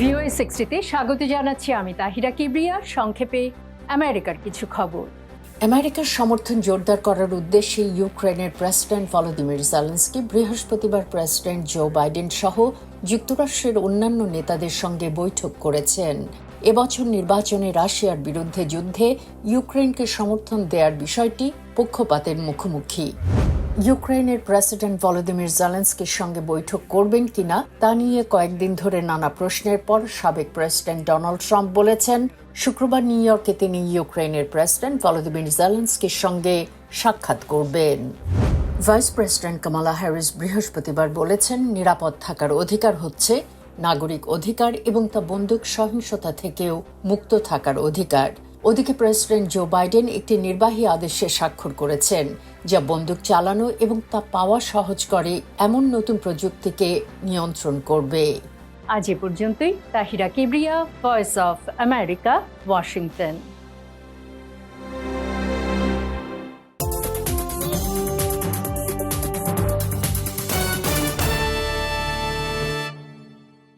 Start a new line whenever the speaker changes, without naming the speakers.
Three সিক্সটিতে স্বাগত জানাচ্ছি আমি তাহিরা কিবরিয়া। সংক্ষেপে আমেরিকার কিছু খবর।
আমেরিকার সমর্থন জোরদার করার উদ্দেশ্যে ইউক্রেনের প্রেসিডেন্ট ভলোদিমির জেলেন্সকি বৃহস্পতিবার প্রেসিডেন্ট জো বাইডেন সহ যুক্তরাষ্ট্রের অন্যান্য নেতাদের সঙ্গে বৈঠক করেছেন। এবছর নির্বাচনে রাশিয়ার বিরুদ্ধে যুদ্ধে ইউক্রেনকে সমর্থন দেওয়ার বিষয়টি পক্ষপাতের মুখোমুখি। ইউক্রেনের প্রেসিডেন্ট ভলোদিমির জেলেন্সকির সঙ্গে বৈঠক করবেন কিনা তা নিয়ে কয়েকদিন ধরে নানা প্রশ্নের পর সাবেক প্রেসিডেন্ট ডোনাল্ড ট্রাম্প বলেছেন, শুক্রবার নিউ ইয়র্কে তিনি ইউক্রেনের প্রেসিডেন্ট ভলোদিমির জেলেন্সকির সঙ্গে সাক্ষাৎ করবেন। ভাইস প্রেসিডেন্ট কামালা হ্যারিস বৃহস্পতিবার বলেছেন, নিরাপদ থাকার অধিকার হচ্ছে নাগরিক অধিকার এবং তা বন্দুক সহিংসতা থেকেও মুক্ত থাকার অধিকার। ওদিকে প্রেসিডেন্ট জো বাইডেন একটি নির্বাহী আদেশে স্বাক্ষর করেছেন। যা বন্দুক চালানো এবং তা পাওয়া সহজ করে এমন নতুন প্রযুক্তিকে নিয়ন্ত্রণ করবে।
আজ এ পর্যন্তই। Tahira Kibria Voice of America Washington